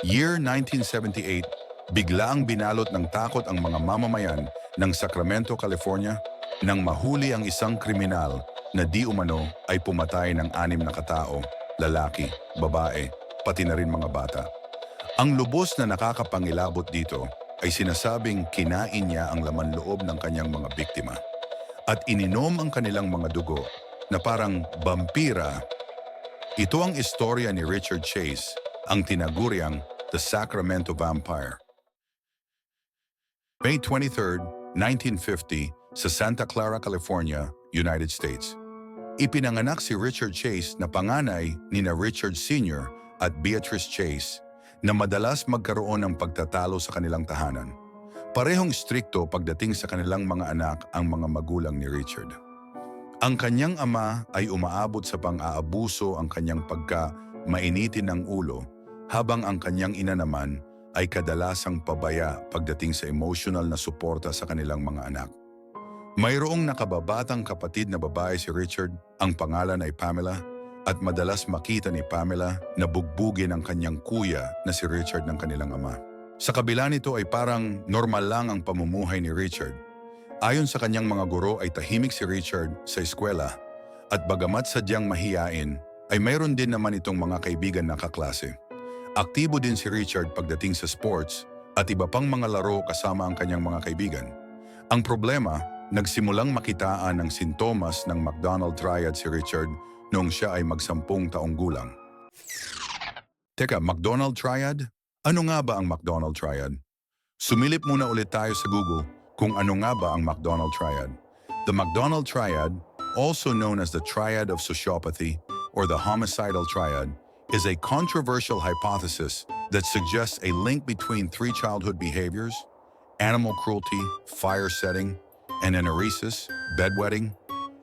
Year 1978, biglaang binalot ng takot ang mga mamamayan ng Sacramento, California nang mahuli ang isang kriminal na di umano ay pumatay ng anim na katao, lalaki, babae, pati na rin mga bata. Ang lubos na nakakapangilabot dito ay sinasabing kinain niya ang laman loob ng kanyang mga biktima at ininom ang kanilang mga dugo na parang vampira. Ito ang istorya ni Richard Chase, ang tinaguriang The Sacramento Vampire. May 23, 1950, sa Santa Clara, California, United States. Ipinanganak si Richard Chase na panganay ni na Richard Sr. at Beatrice Chase na madalas magkaroon ng pagtatalo sa kanilang tahanan. Parehong strikto pagdating sa kanilang mga anak ang mga magulang ni Richard. Ang kanyang ama ay umaabot sa pang-aabuso ang kanyang pagka mainitin ng ulo habang ang kanyang ina naman ay kadalasang pabaya pagdating sa emotional na suporta sa kanilang mga anak. Mayroong nakababatang kapatid na babae si Richard, ang pangalan ay Pamela, at madalas makita ni Pamela na bugbugin ang kanyang kuya na si Richard ng kanilang ama. Sa kabila nito ay parang normal lang ang pamumuhay ni Richard. Ayon sa kanyang mga guro ay tahimik si Richard sa eskwela at bagamat sadyang mahiyain, ay mayroon din naman itong mga kaibigan na kaklase. Aktibo din si Richard pagdating sa sports at iba pang mga laro kasama ang kanyang mga kaibigan. Ang problema, nagsimulang makitaan ng sintomas ng McDonald Triad si Richard noong siya ay magsampung taong gulang. Teka, McDonald Triad? Ano nga ba ang McDonald Triad? Sumilip muna ulit tayo sa Google kung ano nga ba ang McDonald Triad. The McDonald Triad, also known as the Triad of Sociopathy or the Homicidal Triad, is a controversial hypothesis that suggests a link between three childhood behaviors, animal cruelty, fire setting, and enuresis, bedwetting,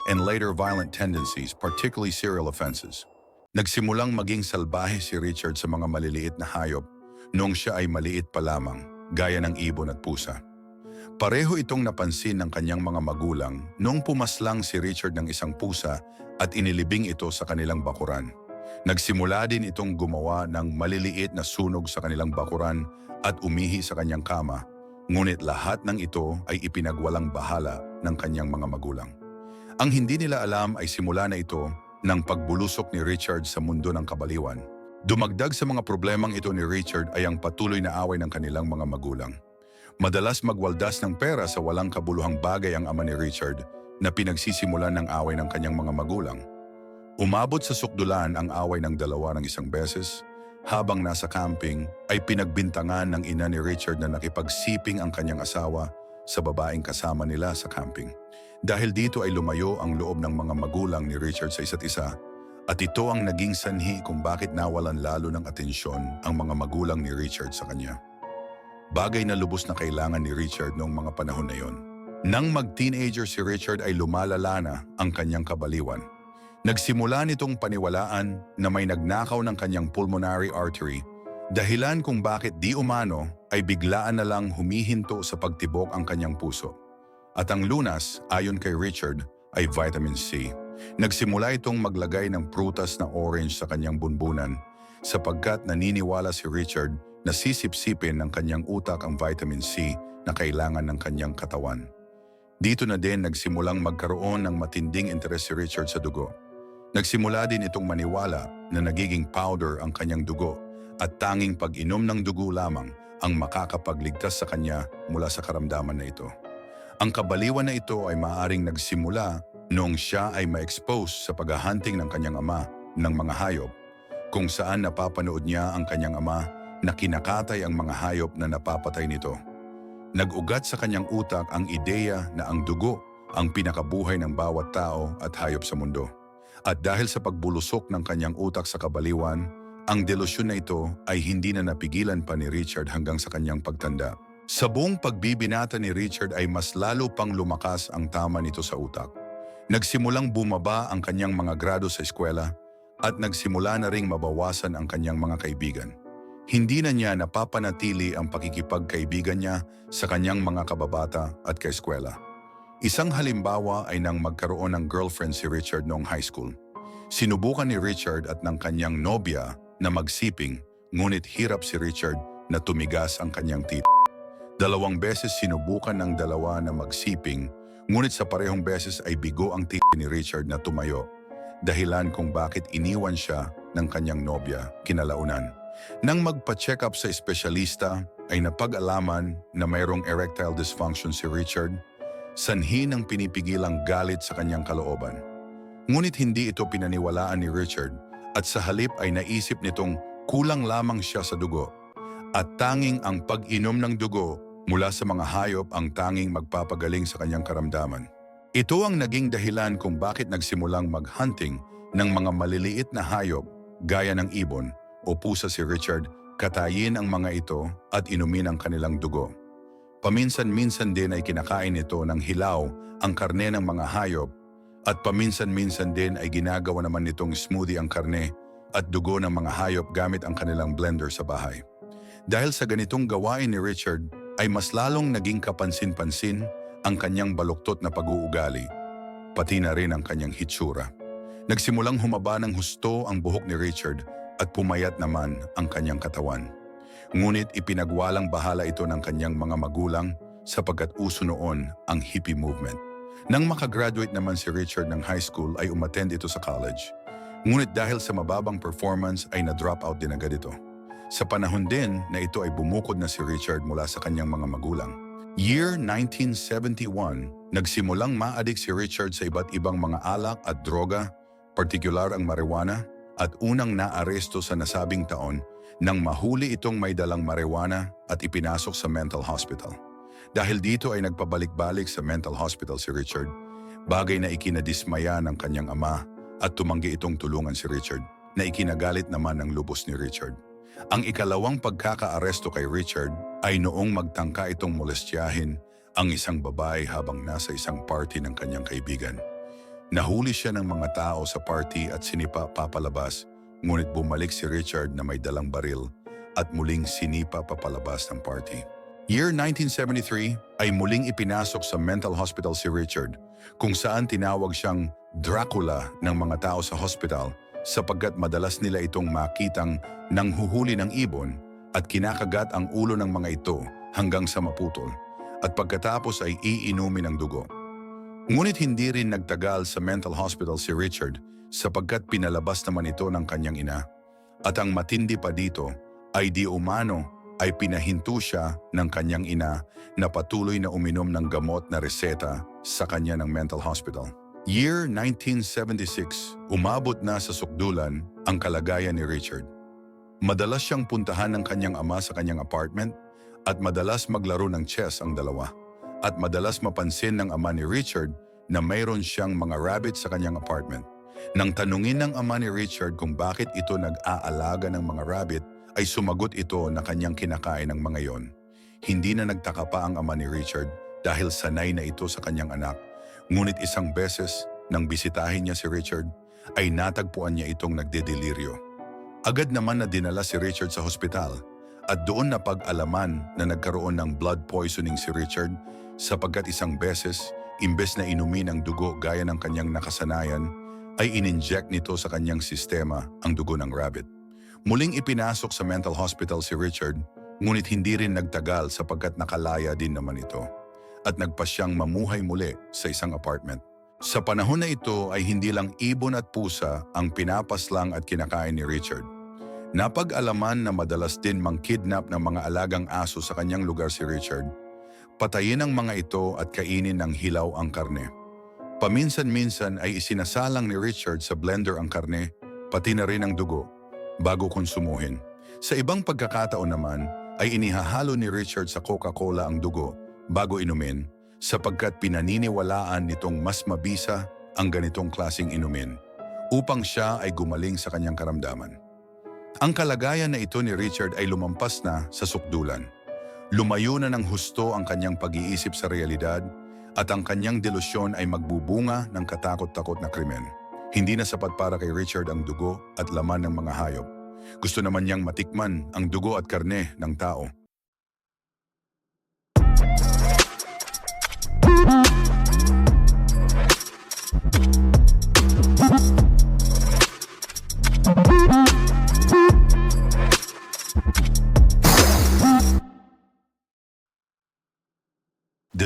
and later violent tendencies, particularly serial offenses. Nagsimulang maging salbahe si Richard sa mga maliliit na hayop noong siya ay maliit pa lamang, gaya ng ibon at pusa. Pareho itong napansin ng kanyang mga magulang noong pumaslang si Richard ng isang pusa at inilibing ito sa kanilang bakuran. Nagsimula din itong gumawa ng maliliit na sunog sa kanilang bakuran at umihi sa kanyang kama, ngunit lahat ng ito ay ipinagwalang bahala ng kanyang mga magulang. Ang hindi nila alam ay simula na ito ng pagbulusok ni Richard sa mundo ng kabaliwan. Dumagdag sa mga problemang ito ni Richard ay ang patuloy na away ng kanilang mga magulang. Madalas magwaldas ng pera sa walang kabuluhang bagay ang ama ni Richard na pinagsisimulan ng away ng kanyang mga magulang. Umabot sa sukdulan ang away ng dalawa ng isang beses. Habang nasa camping, ay pinagbintangan ng ina ni Richard na nakipagsiping ang kanyang asawa sa babaeng kasama nila sa camping. Dahil dito ay lumayo ang loob ng mga magulang ni Richard sa isa't isa at ito ang naging sanhi kung bakit nawalan lalo ng atensyon ang mga magulang ni Richard sa kanya. Bagay na lubos na kailangan ni Richard noong mga panahon na yon. Nang mag-teenager si Richard ay lumalala na ang kanyang kabaliwan. Nagsimula nitong paniwalaan na may nagnakaw ng kanyang pulmonary artery dahilan kung bakit di umano ay biglaan na lang humihinto sa pagtibok ang kanyang puso. At ang lunas, ayon kay Richard, ay vitamin C. Nagsimula itong maglagay ng prutas na orange sa kanyang bunbunan sapagkat naniniwala si Richard na sisipsipin ng kanyang utak ang vitamin C na kailangan ng kanyang katawan. Dito na din nagsimulang magkaroon ng matinding interes si Richard sa dugo. Nagsimula din itong maniwala na nagiging powder ang kanyang dugo at tanging pag-inom ng dugo lamang ang makakapagligtas sa kanya mula sa karamdaman na ito. Ang kabaliwan na ito ay maaring nagsimula noong siya ay ma-expose sa paghahunting ng kanyang ama ng mga hayop kung saan napapanood niya ang kanyang ama na kinakatay ang mga hayop na napapatay nito. Nag-ugat sa kanyang utak ang ideya na ang dugo ang pinakabuhay ng bawat tao at hayop sa mundo. At dahil sa pagbulusok ng kanyang utak sa kabaliwan, ang delusyon na ito ay hindi na napigilan pa ni Richard hanggang sa kanyang pagtanda. Sa buong pagbibinata ni Richard ay mas lalo pang lumakas ang tama nito sa utak. Nagsimulang bumaba ang kanyang mga grado sa eskwela at nagsimula na ring mabawasan ang kanyang mga kaibigan. Hindi na niya napapanatili ang pakikipagkaibigan niya sa kanyang mga kababata at kaeskwela. Isang halimbawa ay nang magkaroon ng girlfriend si Richard noong high school. Sinubukan ni Richard at ng kanyang nobya na magsiping, ngunit hirap si Richard na tumigas ang kanyang tito. Dalawang beses sinubukan ng dalawa na magsiping, ngunit sa parehong beses ay bigo ang tito ni Richard na tumayo, dahilan kung bakit iniwan siya ng kanyang nobya kinalaunan. Nang magpa-check up sa espesyalista, ay napag-alaman na mayroong erectile dysfunction si Richard, sanhi ng pinipigilang galit sa kanyang kalooban. Ngunit hindi ito pinaniwalaan ni Richard at sa halip ay naisip nitong kulang lamang siya sa dugo at tanging ang pag-inom ng dugo mula sa mga hayop ang tanging magpapagaling sa kanyang karamdaman. Ito ang naging dahilan kung bakit nagsimulang mag-hunting ng mga maliliit na hayop gaya ng ibon o pusa si Richard, katayin ang mga ito at inumin ang kanilang dugo. Paminsan-minsan din ay kinakain ito ng hilaw ang karne ng mga hayop at paminsan-minsan din ay ginagawa naman nitong smoothie ang karne at dugo ng mga hayop gamit ang kanilang blender sa bahay. Dahil sa ganitong gawain ni Richard ay mas lalong naging kapansin-pansin ang kanyang baluktot na pag-uugali, pati na rin ang kanyang hitsura. Nagsimulang humaba ng husto ang buhok ni Richard at pumayat naman ang kanyang katawan. Ngunit ipinagwalang bahala ito ng kanyang mga magulang sapagkat uso noon ang hippie movement. Nang makagraduate naman si Richard ng high school ay umattend ito sa college. Ngunit dahil sa mababang performance ay na-drop out din agad ito. Sa panahon din na ito ay bumukod na si Richard mula sa kanyang mga magulang. Year 1971, nagsimulang ma-addict si Richard sa iba't ibang mga alak at droga, partikular ang marijuana, at unang naaresto sa nasabing taon nang mahuli itong may dalang marijuana at ipinasok sa mental hospital. Dahil dito ay nagpabalik-balik sa mental hospital si Richard, bagay na ikinadismaya ng kanyang ama at tumanggi itong tulungan si Richard na ikinagalit naman ng lubos ni Richard. Ang ikalawang pagkakaaresto kay Richard ay noong magtangka itong molestyahin ang isang babae habang nasa isang party ng kanyang kaibigan. Nahuli siya ng mga tao sa party at sinipa papalabas, ngunit bumalik si Richard na may dalang baril at muling sinipa papalabas ng party. Year 1973 ay muling ipinasok sa mental hospital si Richard kung saan tinawag siyang Dracula ng mga tao sa hospital sapagkat madalas nila itong makitang nanghuhuli ng ibon at kinakagat ang ulo ng mga ito hanggang sa maputol at pagkatapos ay iinumin ng dugo. Ngunit hindi rin nagtagal sa mental hospital si Richard sapagkat pinalabas naman ito ng kanyang ina. At ang matindi pa dito ay di umano ay pinahinto siya ng kanyang ina na patuloy na uminom ng gamot na reseta sa kanya ng mental hospital. Year 1976, umabot na sa sukdulan ang kalagayan ni Richard. Madalas siyang puntahan ng kanyang ama sa kanyang apartment at madalas maglaro ng chess ang dalawa at madalas mapansin ng ama ni Richard na mayroon siyang mga rabbit sa kanyang apartment. Nang tanungin ng ama ni Richard kung bakit ito nag-aalaga ng mga rabbit, ay sumagot ito na kanyang kinakain ng mga yon. Hindi na nagtaka pa ang ama ni Richard dahil sanay na ito sa kanyang anak. Ngunit isang beses, nang bisitahin niya si Richard, ay natagpuan niya itong nagdedeliryo. Agad naman na dinala si Richard sa hospital at doon na pag-alaman na nagkaroon ng blood poisoning si Richard sapagkat isang beses, imbes na inumin ang dugo gaya ng kanyang nakasanayan, ay ininject nito sa kanyang sistema ang dugo ng rabbit. Muling ipinasok sa mental hospital si Richard, ngunit hindi rin nagtagal sapagkat nakalaya din naman ito at nagpasyang mamuhay muli sa isang apartment. Sa panahon na ito ay hindi lang ibon at pusa ang pinapaslang at kinakain ni Richard. Napag-alaman na madalas din mang-kidnap ng mga alagang aso sa kanyang lugar si Richard Patayin ang mga ito at kainin ng hilaw ang karne. Paminsan-minsan ay isinasalang ni Richard sa blender ang karne, pati na rin ang dugo, bago konsumuhin. Sa ibang pagkakataon naman, ay inihahalo ni Richard sa Coca-Cola ang dugo bago inumin sapagkat pinaniniwalaan nitong mas mabisa ang ganitong klasing inumin upang siya ay gumaling sa kanyang karamdaman. Ang kalagayan na ito ni Richard ay lumampas na sa sukdulan. Lumayo na ng husto ang kanyang pag-iisip sa realidad at ang kanyang delusyon ay magbubunga ng katakot-takot na krimen. Hindi na sapat para kay Richard ang dugo at laman ng mga hayop. Gusto naman niyang matikman ang dugo at karne ng tao.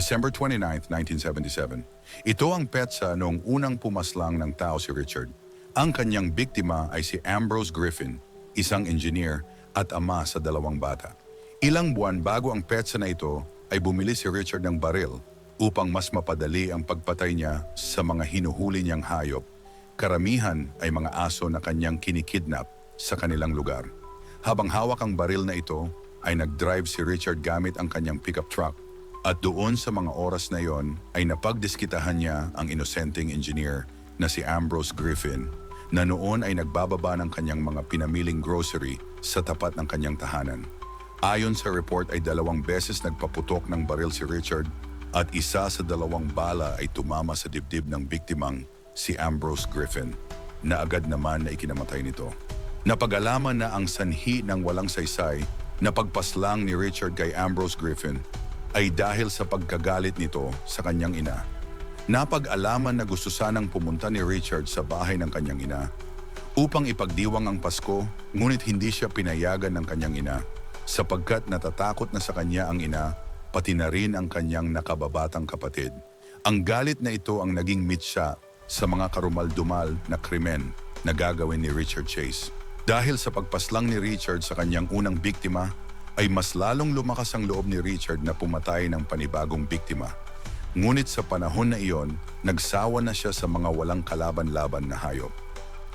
December 29, 1977. Ito ang petsa noong unang pumaslang ng tao si Richard. Ang kanyang biktima ay si Ambrose Griffin, isang engineer at ama sa dalawang bata. Ilang buwan bago ang petsa na ito ay bumili si Richard ng baril upang mas mapadali ang pagpatay niya sa mga hinuhuli niyang hayop. Karamihan ay mga aso na kanyang kinikidnap sa kanilang lugar. Habang hawak ang baril na ito, ay nag-drive si Richard gamit ang kanyang pickup truck at doon sa mga oras na yon ay napagdiskitahan niya ang inosenteng engineer na si Ambrose Griffin na noon ay nagbababa ng kanyang mga pinamiling grocery sa tapat ng kanyang tahanan. Ayon sa report ay dalawang beses nagpaputok ng baril si Richard at isa sa dalawang bala ay tumama sa dibdib ng biktimang si Ambrose Griffin na agad naman na ikinamatay nito. Napag-alaman na ang sanhi ng walang saysay na pagpaslang ni Richard kay Ambrose Griffin ay dahil sa pagkagalit nito sa kanyang ina. Napag-alaman na gusto sanang pumunta ni Richard sa bahay ng kanyang ina upang ipagdiwang ang Pasko ngunit hindi siya pinayagan ng kanyang ina sapagkat natatakot na sa kanya ang ina pati na rin ang kanyang nakababatang kapatid. Ang galit na ito ang naging mitsa sa mga karumal-dumal na krimen na gagawin ni Richard Chase. Dahil sa pagpaslang ni Richard sa kanyang unang biktima, ay mas lalong lumakas ang loob ni Richard na pumatay ng panibagong biktima. Ngunit sa panahon na iyon, nagsawa na siya sa mga walang kalaban-laban na hayop.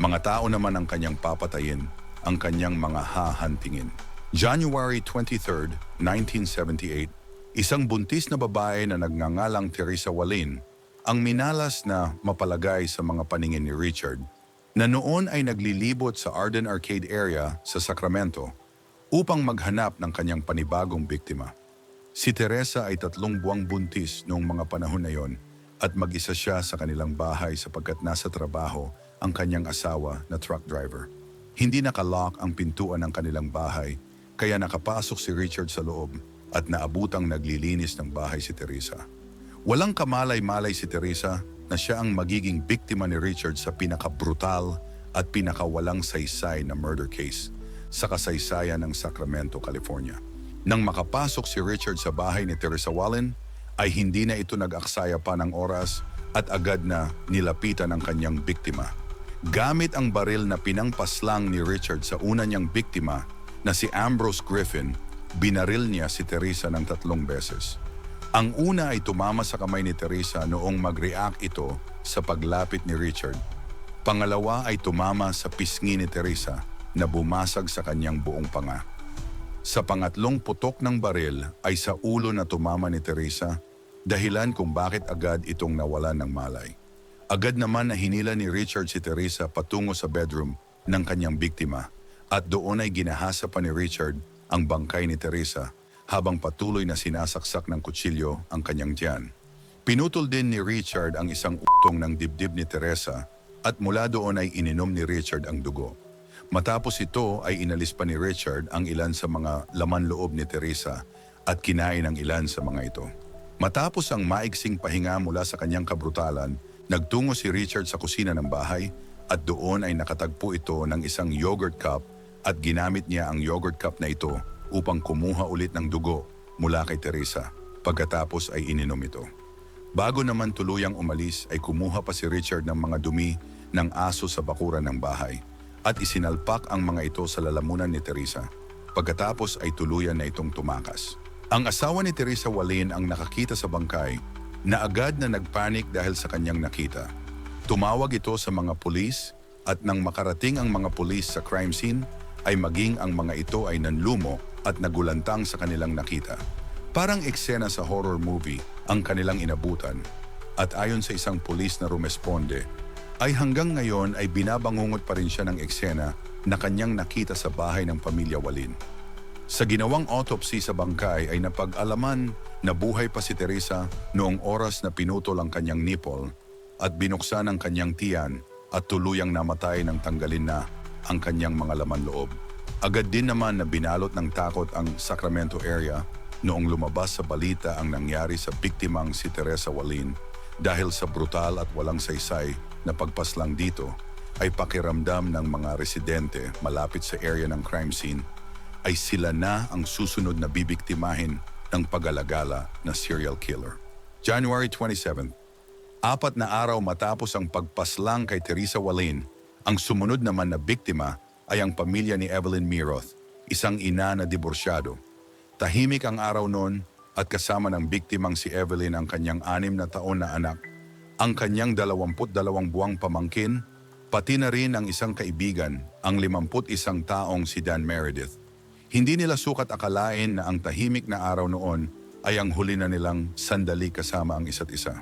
Mga tao naman ang kanyang papatayin, ang kanyang mga hahantingin. January 23, 1978, isang buntis na babae na nagngangalang Teresa Walin ang minalas na mapalagay sa mga paningin ni Richard na noon ay naglilibot sa Arden Arcade area sa Sacramento upang maghanap ng kanyang panibagong biktima. Si Teresa ay tatlong buwang buntis noong mga panahon na yon at mag-isa siya sa kanilang bahay sapagkat nasa trabaho ang kanyang asawa na truck driver. Hindi nakalock ang pintuan ng kanilang bahay kaya nakapasok si Richard sa loob at naabutang naglilinis ng bahay si Teresa. Walang kamalay-malay si Teresa na siya ang magiging biktima ni Richard sa pinakabrutal at pinakawalang saysay na murder case sa kasaysayan ng Sacramento, California. Nang makapasok si Richard sa bahay ni Teresa Wallen, ay hindi na ito nag-aksaya pa ng oras at agad na nilapitan ang kanyang biktima. Gamit ang baril na pinangpaslang ni Richard sa una niyang biktima na si Ambrose Griffin, binaril niya si Teresa ng tatlong beses. Ang una ay tumama sa kamay ni Teresa noong mag-react ito sa paglapit ni Richard. Pangalawa ay tumama sa pisngi ni Teresa na bumasag sa kanyang buong panga. Sa pangatlong putok ng baril ay sa ulo na tumama ni Teresa, dahilan kung bakit agad itong nawalan ng malay. Agad naman na hinila ni Richard si Teresa patungo sa bedroom ng kanyang biktima at doon ay ginahasa pa ni Richard ang bangkay ni Teresa habang patuloy na sinasaksak ng kutsilyo ang kanyang tiyan. Pinutol din ni Richard ang isang utong ng dibdib ni Teresa at mula doon ay ininom ni Richard ang dugo. Matapos ito ay inalis pa ni Richard ang ilan sa mga laman loob ni Teresa at kinain ang ilan sa mga ito. Matapos ang maiksing pahinga mula sa kanyang kabrutalan, nagtungo si Richard sa kusina ng bahay at doon ay nakatagpo ito ng isang yogurt cup at ginamit niya ang yogurt cup na ito upang kumuha ulit ng dugo mula kay Teresa pagkatapos ay ininom ito. Bago naman tuluyang umalis ay kumuha pa si Richard ng mga dumi ng aso sa bakuran ng bahay at isinalpak ang mga ito sa lalamunan ni Teresa. Pagkatapos ay tuluyan na itong tumakas. Ang asawa ni Teresa Walin ang nakakita sa bangkay na agad na nagpanik dahil sa kanyang nakita. Tumawag ito sa mga pulis at nang makarating ang mga pulis sa crime scene ay maging ang mga ito ay nanlumo at nagulantang sa kanilang nakita. Parang eksena sa horror movie ang kanilang inabutan at ayon sa isang pulis na rumesponde, ay hanggang ngayon ay binabangungot pa rin siya ng eksena na kanyang nakita sa bahay ng pamilya Walin. Sa ginawang autopsy sa bangkay ay napag-alaman na buhay pa si Teresa noong oras na pinutol ang kanyang nipple at binuksan ang kanyang tiyan at tuluyang namatay ng tanggalin na ang kanyang mga laman loob. Agad din naman na binalot ng takot ang Sacramento area noong lumabas sa balita ang nangyari sa biktimang si Teresa Walin dahil sa brutal at walang saysay na pagpaslang dito ay pakiramdam ng mga residente malapit sa area ng crime scene ay sila na ang susunod na bibiktimahin ng pag-alagala na serial killer. January 27, apat na araw matapos ang pagpaslang kay Teresa Walin, ang sumunod naman na biktima ay ang pamilya ni Evelyn Miroth, isang ina na diborsyado. Tahimik ang araw noon at kasama ng biktimang si Evelyn ang kanyang anim na taon na anak, ang kanyang 22 buwang pamangkin, pati na rin ang isang kaibigan, ang 51 taong si Dan Meredith. Hindi nila sukat akalain na ang tahimik na araw noon ay ang huli na nilang sandali kasama ang isa't isa.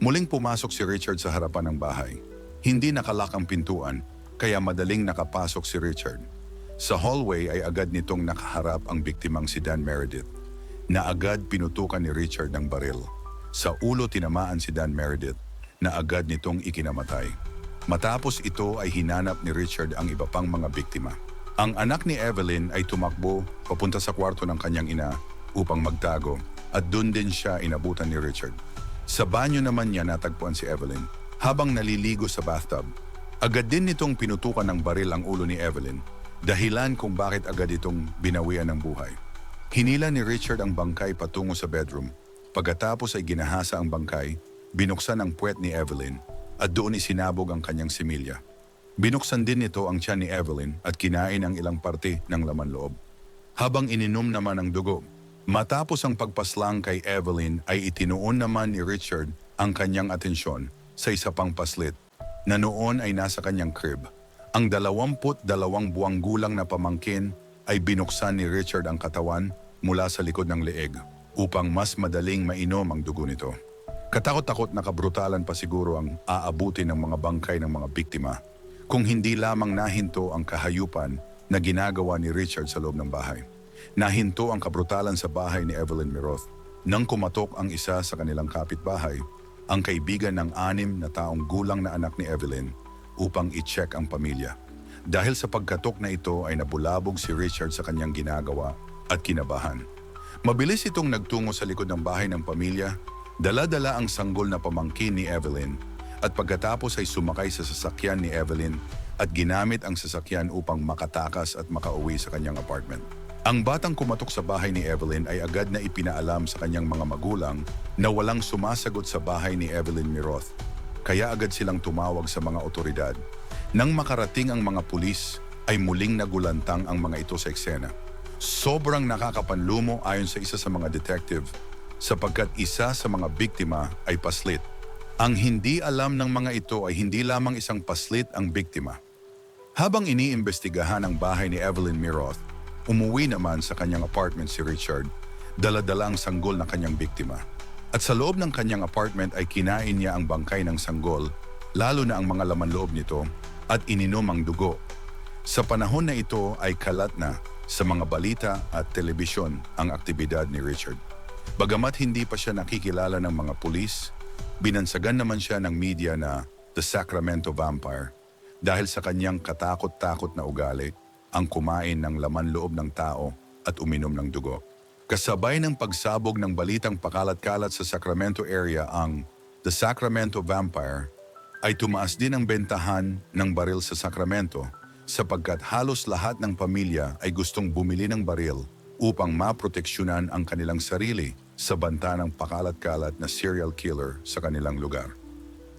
Muling pumasok si Richard sa harapan ng bahay. Hindi nakalak ang pintuan, kaya madaling nakapasok si Richard. Sa hallway ay agad nitong nakaharap ang biktimang si Dan Meredith, na agad pinutukan ni Richard ng baril. Sa ulo tinamaan si Dan Meredith, na agad nitong ikinamatay. Matapos ito ay hinanap ni Richard ang iba pang mga biktima. Ang anak ni Evelyn ay tumakbo papunta sa kwarto ng kanyang ina upang magtago at doon din siya inabutan ni Richard. Sa banyo naman niya natagpuan si Evelyn habang naliligo sa bathtub. Agad din nitong pinutukan ng baril ang ulo ni Evelyn, dahilan kung bakit agad itong binawian ng buhay. Hinila ni Richard ang bangkay patungo sa bedroom. Pagkatapos ay ginahasa ang bangkay, binuksan ang puwet ni Evelyn at doon isinabog ang kanyang similya. Binuksan din nito ang tiyan ni Evelyn at kinain ang ilang parte ng laman loob. Habang ininom naman ang dugo, matapos ang pagpaslang kay Evelyn ay itinuon naman ni Richard ang kanyang atensyon sa isa pang paslit na noon ay nasa kanyang crib. Ang dalawamput dalawang buwang gulang na pamangkin ay binuksan ni Richard ang katawan mula sa likod ng leeg upang mas madaling mainom ang dugo nito. Katakot-takot na kabrutalan pa siguro ang aabuti ng mga bangkay ng mga biktima kung hindi lamang nahinto ang kahayupan na ginagawa ni Richard sa loob ng bahay. Nahinto ang kabrutalan sa bahay ni Evelyn Miroth nang kumatok ang isa sa kanilang kapitbahay, ang kaibigan ng anim na taong gulang na anak ni Evelyn upang i-check ang pamilya. Dahil sa pagkatok na ito ay nabulabog si Richard sa kanyang ginagawa at kinabahan. Mabilis itong nagtungo sa likod ng bahay ng pamilya, dala-dala ang sanggol na pamangkin ni Evelyn at pagkatapos ay sumakay sa sasakyan ni Evelyn at ginamit ang sasakyan upang makatakas at makauwi sa kanyang apartment. Ang batang kumatok sa bahay ni Evelyn ay agad na ipinaalam sa kanyang mga magulang na walang sumasagot sa bahay ni Evelyn Miroth. Kaya agad silang tumawag sa mga otoridad. Nang makarating ang mga pulis, ay muling nagulantang ang mga ito sa eksena. Sobrang nakakapanlumo ayon sa isa sa mga detective sapagkat isa sa mga biktima ay paslit. Ang hindi alam ng mga ito ay hindi lamang isang paslit ang biktima. Habang iniimbestigahan ang bahay ni Evelyn Miroth, umuwi naman sa kanyang apartment si Richard, dala-dala ang sanggol na kanyang biktima. At sa loob ng kanyang apartment ay kinain niya ang bangkay ng sanggol, lalo na ang mga laman loob nito, at ininom ang dugo. Sa panahon na ito ay kalat na sa mga balita at telebisyon ang aktibidad ni Richard. Bagamat hindi pa siya nakikilala ng mga pulis, binansagan naman siya ng media na The Sacramento Vampire dahil sa kanyang katakot-takot na ugali ang kumain ng laman loob ng tao at uminom ng dugo. Kasabay ng pagsabog ng balitang pakalat-kalat sa Sacramento area ang The Sacramento Vampire ay tumaas din ang bentahan ng baril sa Sacramento sapagkat halos lahat ng pamilya ay gustong bumili ng baril upang maproteksyonan ang kanilang sarili sa banta ng pakalat-kalat na serial killer sa kanilang lugar.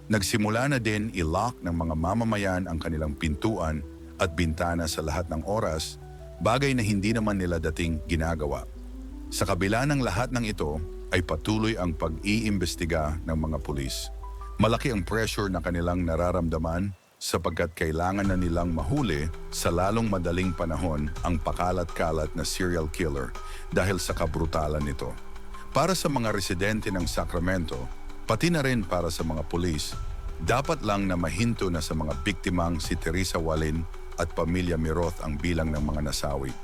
Nagsimula na din i-lock ng mga mamamayan ang kanilang pintuan at bintana sa lahat ng oras, bagay na hindi naman nila dating ginagawa. Sa kabila ng lahat ng ito ay patuloy ang pag-iimbestiga ng mga pulis. Malaki ang pressure na kanilang nararamdaman sapagkat kailangan na nilang mahuli sa lalong madaling panahon ang pakalat-kalat na serial killer dahil sa kabrutalan nito. Para sa mga residente ng Sacramento, pati na rin para sa mga pulis, dapat lang na mahinto na sa mga biktimang si Teresa Walin at pamilya Miroth ang bilang ng mga nasawi.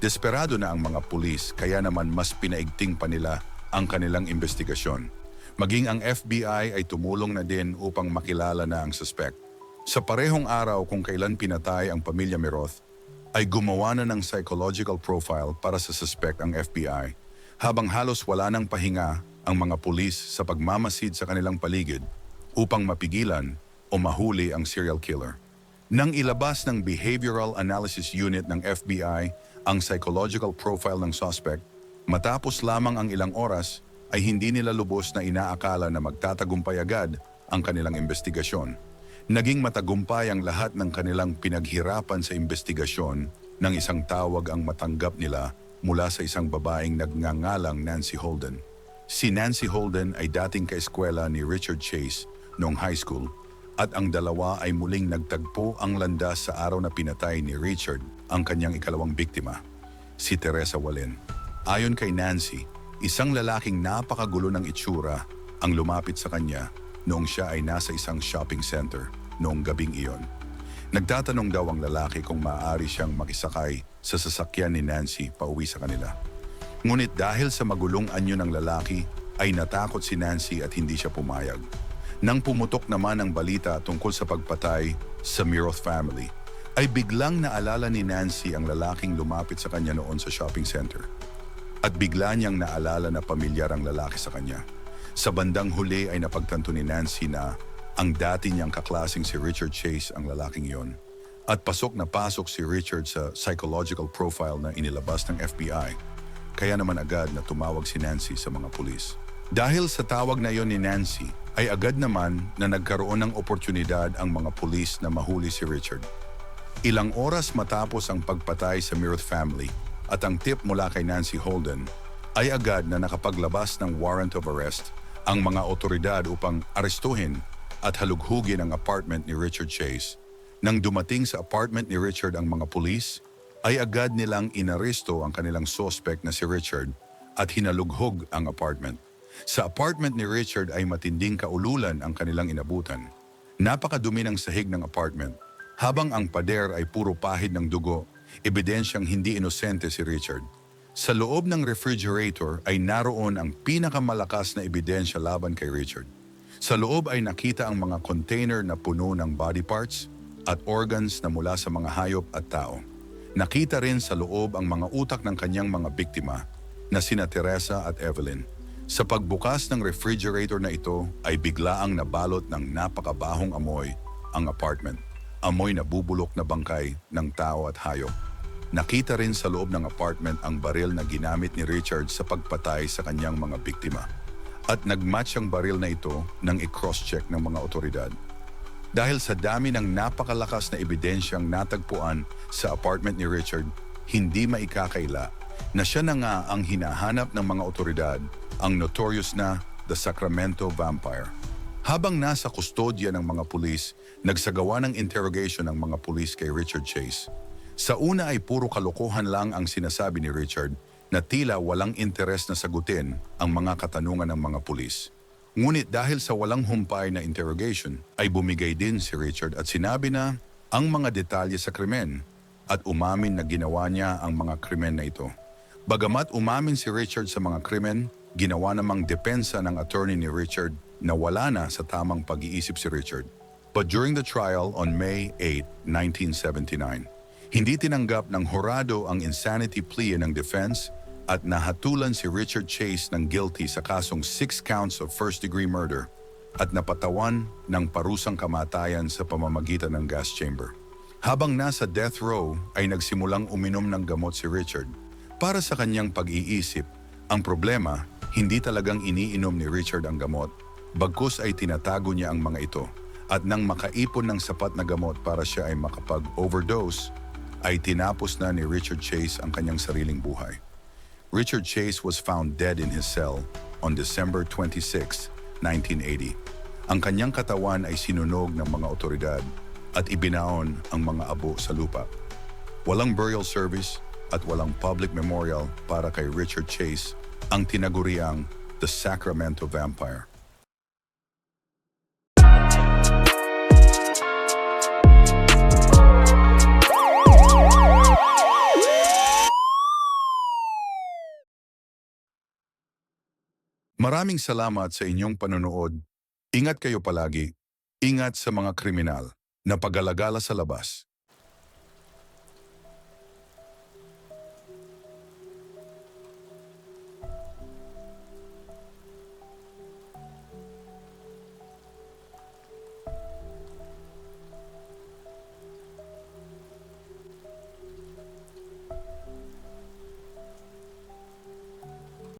Desperado na ang mga pulis kaya naman mas pinaigting pa nila ang kanilang investigasyon. Maging ang FBI ay tumulong na din upang makilala na ang suspect. Sa parehong araw kung kailan pinatay ang pamilya Miroth, ay gumawa na ng psychological profile para sa suspect ang FBI habang halos wala nang pahinga ang mga pulis sa pagmamasid sa kanilang paligid upang mapigilan o mahuli ang serial killer. Nang ilabas ng Behavioral Analysis Unit ng FBI ang psychological profile ng suspect, matapos lamang ang ilang oras ay hindi nila lubos na inaakala na magtatagumpay agad ang kanilang investigasyon. Naging matagumpay ang lahat ng kanilang pinaghirapan sa investigasyon nang isang tawag ang matanggap nila mula sa isang babaeng nagngangalang Nancy Holden. Si Nancy Holden ay dating kaeskwela ni Richard Chase noong high school at ang dalawa ay muling nagtagpo ang landas sa araw na pinatay ni Richard ang kanyang ikalawang biktima, si Teresa Walen. Ayon kay Nancy, isang lalaking napakagulo ng itsura ang lumapit sa kanya noong siya ay nasa isang shopping center noong gabing iyon. Nagtatanong daw ang lalaki kung maaari siyang makisakay sa sasakyan ni Nancy pauwi sa kanila. Ngunit dahil sa magulong anyo ng lalaki, ay natakot si Nancy at hindi siya pumayag. Nang pumutok naman ang balita tungkol sa pagpatay sa Miroth family, ay biglang naalala ni Nancy ang lalaking lumapit sa kanya noon sa shopping center. At bigla niyang naalala na pamilyar ang lalaki sa kanya. Sa bandang huli ay napagtanto ni Nancy na ang dati niyang kaklasing si Richard Chase ang lalaking iyon. At pasok na pasok si Richard sa psychological profile na inilabas ng FBI. Kaya naman agad na tumawag si Nancy sa mga pulis. Dahil sa tawag na iyon ni Nancy, ay agad naman na nagkaroon ng oportunidad ang mga pulis na mahuli si Richard. Ilang oras matapos ang pagpatay sa Miroth family at ang tip mula kay Nancy Holden, ay agad na nakapaglabas ng warrant of arrest ang mga otoridad upang arestuhin at halughugin ang apartment ni Richard Chase. Nang dumating sa apartment ni Richard ang mga pulis, ay agad nilang inaresto ang kanilang suspect na si Richard at hinalughog ang apartment. Sa apartment ni Richard ay matinding kaululan ang kanilang inabutan. Napakadumi ng sahig ng apartment. Habang ang pader ay puro pahid ng dugo, ebidensyang hindi inosente si Richard. Sa loob ng refrigerator ay naroon ang pinakamalakas na ebidensya laban kay Richard. Sa loob ay nakita ang mga container na puno ng body parts at organs na mula sa mga hayop at tao. Nakita rin sa loob ang mga utak ng kanyang mga biktima na sina Teresa at Evelyn. Sa pagbukas ng refrigerator na ito ay biglaang nabalot ng napakabahong amoy ang apartment. Amoy na bubulok na bangkay ng tao at hayop. Nakita rin sa loob ng apartment ang baril na ginamit ni Richard sa pagpatay sa kanyang mga biktima. At nagmatch ang baril na ito nang i-cross-check ng mga otoridad. Dahil sa dami ng napakalakas na ebidensyang natagpuan sa apartment ni Richard, hindi maikakaila na siya na nga ang hinahanap ng mga otoridad, ang notorious na The Sacramento Vampire. Habang nasa kustodya ng mga pulis, nagsagawa ng interrogation ng mga pulis kay Richard Chase. Sa una ay puro kalokohan lang ang sinasabi ni Richard na tila walang interes na sagutin ang mga katanungan ng mga pulis. Ngunit dahil sa walang humpay na interrogation, ay bumigay din si Richard at sinabi na ang mga detalye sa krimen at umamin na ginawa niya ang mga krimen na ito. Bagamat umamin si Richard sa mga krimen, ginawa namang depensa ng attorney ni Richard na wala na sa tamang pag-iisip si Richard. But during the trial on May 8, 1979, hindi tinanggap ng horado ang insanity plea ng defense at nahatulan si Richard Chase ng guilty sa kasong 6 counts of first-degree murder at napatawan ng parusang kamatayan sa pamamagitan ng gas chamber. Habang nasa death row ay nagsimulang uminom ng gamot si Richard para sa kanyang pag-iisip. Ang problema, hindi talagang iniinom ni Richard ang gamot, bagkus ay tinatago niya ang mga ito. At nang makaipon ng sapat na gamot para siya ay makapag-overdose, ay tinapos na ni Richard Chase ang kanyang sariling buhay. Richard Chase was found dead in his cell on December 26, 1980. Ang kanyang katawan ay sinunog ng mga otoridad at ibinaon ang mga abo sa lupa. Walang burial service at walang public memorial para kay Richard Chase, ang tinaguriang The Sacramento Vampire. Maraming salamat sa inyong panonood. Ingat kayo palagi. Ingat sa mga kriminal na pag-alagala sa labas.